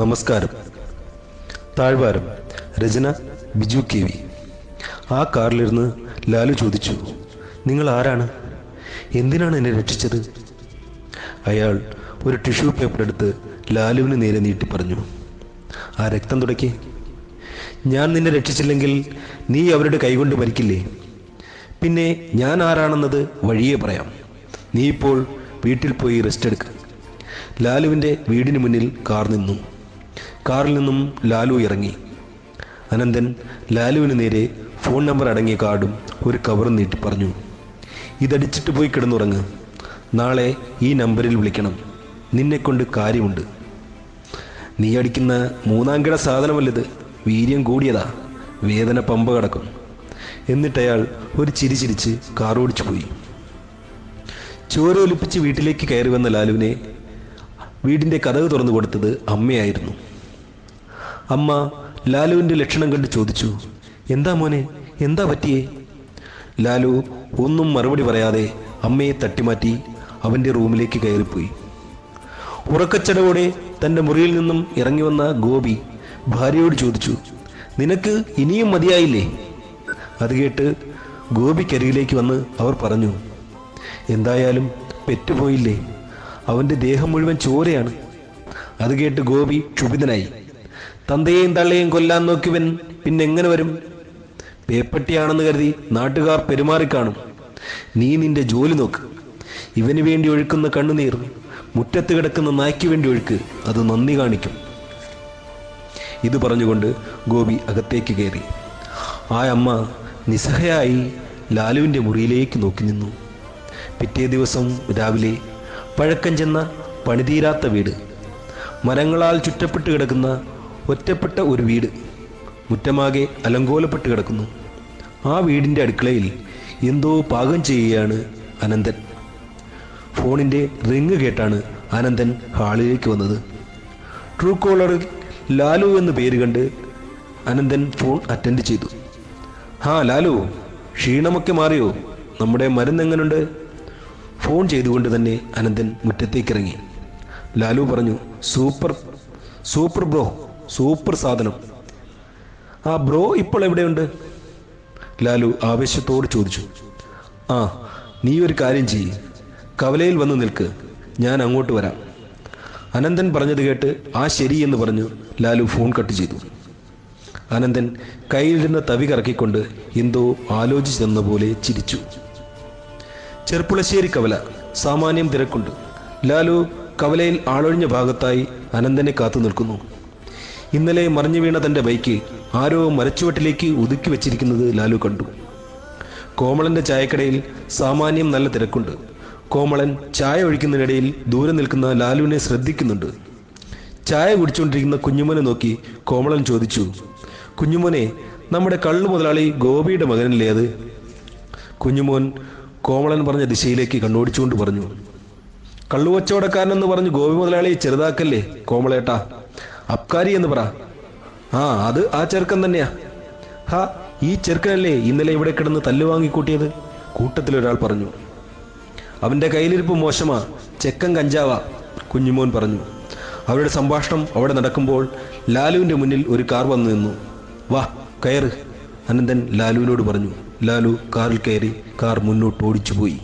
നമസ്കാരം. താഴ്വാരം രചന Biju K V. ആ കാറിലിരുന്ന് ലാലു ചോദിച്ചു നിങ്ങൾ ആരാണ്? എന്തിനാണ് എന്നെ രക്ഷിച്ചത്? അയാൾ ഒരു ടിഷ്യൂ പേപ്പർ എടുത്ത് ലാലുവിന് നേരെ നീട്ടി പറഞ്ഞു ആ രക്തം തുടക്കി. ഞാൻ നിന്നെ രക്ഷിച്ചില്ലെങ്കിൽ നീ അവരുടെ കൈകൊണ്ട് മരിക്കില്ലേ? പിന്നെ ഞാൻ ആരാണെന്നത് വഴിയേ പറയാം. നീ ഇപ്പോൾ വീട്ടിൽ പോയി റെസ്റ്റ് എടുക്കുക ലാലുവിന്റെ വീടിന് മുന്നിൽ കാർ നിന്നു. കാറിൽ നിന്നും ലാലു ഇറങ്ങി. അനന്തൻ ലാലുവിന് നേരെ ഫോൺ നമ്പർ അടങ്ങിയ കാർഡും ഒരു കവറും നീട്ടി പറഞ്ഞു. ഇതടിച്ചിട്ട് പോയി കിടന്നുറങ്ങ്. നാളെ ഈ നമ്പറിൽ വിളിക്കണം. നിന്നെക്കൊണ്ട് കാര്യമുണ്ട്. നീ അടിക്കുന്ന മൂന്നാം കിട സാധനമല്ലത്. വീര്യം കൂടിയതാ. വേദന പമ്പ കടക്കും. എന്നിട്ടയാൾ ഒരു ചിരി ചിരിച്ച് കാർ ഓടിച്ചു പോയി. ചോര ഒലിപ്പിച്ച് വീട്ടിലേക്ക് കയറി വന്ന ലാലുവിനെ വീടിന്റെ കഥക് തുറന്നു കൊടുത്തത് അമ്മയായിരുന്നു. അമ്മ ലാലുവിന്റെ ലക്ഷണം കണ്ട് ചോദിച്ചു എന്താ മോനെ എന്താ പറ്റിയേ? ലാലു ഒന്നും മറുപടി പറയാതെ അമ്മയെ തട്ടിമാറ്റി അവന്റെ റൂമിലേക്ക് കയറിപ്പോയി. ഉറക്കച്ചടവോടെ തന്റെ മുറിയിൽ നിന്നും ഇറങ്ങി വന്ന ഗോപി ഭാര്യയോട് ചോദിച്ചു നിനക്ക് ഇനിയും മതിയായില്ലേ? അത് കേട്ട് ഗോപിക്കരികിലേക്ക് വന്ന് അവർ പറഞ്ഞു എന്തായാലും പെറ്റുപോയില്ലേ? അവന്റെ ദേഹം മുഴുവൻ ചോരയാണ്. അത് കേട്ട് ഗോപി ക്ഷുഭിതനായി. തന്തയെയും തള്ളയെയും കൊല്ലാൻ നോക്കിയവൻ പിന്നെ എങ്ങനെ വരും? പേപ്പട്ടിയാണെന്ന് കരുതി നാട്ടുകാർ പെരുമാറിക്കാണും നീ നിന്റെ ജോലി നോക്ക്. ഇവന് വേണ്ടി ഒഴുക്കുന്ന കണ്ണുനീർ മുറ്റത്ത് കിടക്കുന്ന നായ്ക്ക് വേണ്ടി ഒഴുക്ക് അത് നന്ദി കാണിക്കും. ഇത് പറഞ്ഞുകൊണ്ട് ഗോപി അകത്തേക്ക് കയറി. ആ അമ്മ നിസ്സഹയായി ലാലുവിന്റെ മുറിയിലേക്ക് നോക്കി നിന്നു. പിറ്റേ ദിവസം രാവിലെ പഴക്കം ചെന്ന പണിതീരാത്ത വീട്. മരങ്ങളാൽ ചുറ്റപ്പെട്ട് കിടക്കുന്ന ഒറ്റപ്പെട്ട ഒരു വീട് മുറ്റമാകെ അലങ്കോലപ്പെട്ട് കിടക്കുന്നു. ആ വീടിന്റെ അടുക്കളയിൽ എന്തോ പാകം ചെയ്യുകയാണ് അനന്തൻ. ഫോണിന്റെ റിങ് കേട്ടാണ് അനന്തൻ ഹാളിലേക്ക് വന്നത്. ട്രൂ കോളറിൽ ലാലു എന്ന് പേര് കണ്ട് അനന്തൻ ഫോൺ അറ്റൻഡ് ചെയ്തു. ആ ലാലു ക്ഷീണമൊക്കെ മാറിയോ? നമ്മുടെ മരുന്ന് ഫോൺ ചെയ്തുകൊണ്ട് തന്നെ അനന്തൻ മുറ്റത്തേക്കിറങ്ങി. ലാലു പറഞ്ഞു സൂപ്പർ സൂപ്പർ ബ്രോ സൂപ്പർ സാധനം. ആ ബ്രോ ഇപ്പോൾ എവിടെയുണ്ട്? ലാലു ആവേശത്തോട് ചോദിച്ചു. ആ നീ ഒരു കാര്യം ചെയ്യ്. കവലയിൽ വന്ന് നിൽക്ക്. ഞാൻ അങ്ങോട്ട് വരാം. അനന്തൻ പറഞ്ഞത് കേട്ട് ആ ശരി എന്ന് പറഞ്ഞു ലാലു ഫോൺ കട്ട് ചെയ്തു. അനന്തൻ കയ്യിലിരുന്ന തവി കറക്കിക്കൊണ്ട് എന്തോ ആലോചിച്ചെന്ന പോലെ ചിരിച്ചു. ചെർപ്പുളശ്ശേരി കവല സാമാന്യം തിരക്കുണ്ട്. ലാലു കവലയിൽ ആളൊഴിഞ്ഞ ഭാഗത്തായി അനന്തനെ കാത്തു നിൽക്കുന്നു. ഇന്നലെ മറിഞ്ഞു വീണ തന്റെ ബൈക്ക് ആരോ മരച്ചുവട്ടിലേക്ക് ഒതുക്കി വെച്ചിരിക്കുന്നത് ലാലു കണ്ടു. കോമളന്റെ ചായക്കടയിൽ സാമാന്യം നല്ല തിരക്കുണ്ട്. കോമളൻ ചായ ഒഴിക്കുന്നതിനിടയിൽ ദൂരെ നിൽക്കുന്ന ലാലുവിനെ ശ്രദ്ധിക്കുന്നുണ്ട്. ചായ കുടിച്ചുകൊണ്ടിരിക്കുന്ന കുഞ്ഞുമോനെ നോക്കി കോമളൻ ചോദിച്ചു കുഞ്ഞുമോനെ നമ്മുടെ കള്ളു മുതലാളി ഗോപിയുടെ മകനല്ലേ അത്? കുഞ്ഞുമോൻ കോമളൻ പറഞ്ഞ ദിശയിലേക്ക് കണ്ണോടിച്ചുകൊണ്ട് പറഞ്ഞു കള്ളുവച്ചവടക്കാരനെന്ന് പറഞ്ഞു ഗോപി മുതലാളി ചെറുതാക്കല്ലേ കോമളേട്ടാ? അബ്കാരി എന്ന് പറ. ആ അത് ആ ചെറുക്കൻ തന്നെയാ. ഹാ ഈ ചെറുക്കനല്ലേ ഇന്നലെ ഇവിടെ കിടന്ന് തല്ലുവാങ്ങിക്കൂട്ടിയത് കൂട്ടത്തിലൊരാൾ പറഞ്ഞു. അവന്റെ കയ്യിലിരിപ്പ് മോശമാ. ചെക്കൻ കഞ്ചാവാ. കുഞ്ഞുമോൻ പറഞ്ഞു. അവരുടെ സംഭാഷണം അവിടെ നടക്കുമ്പോൾ ലാലുവിന്റെ മുന്നിൽ ഒരു കാർ വന്നു നിന്നു. വാ കയറ്. അനന്തൻ ലാലുവിനോട് പറഞ്ഞു. ലാലു കാറിൽ കയറി കാർ മുന്നോട്ട് ഓടിച്ചുപോയി.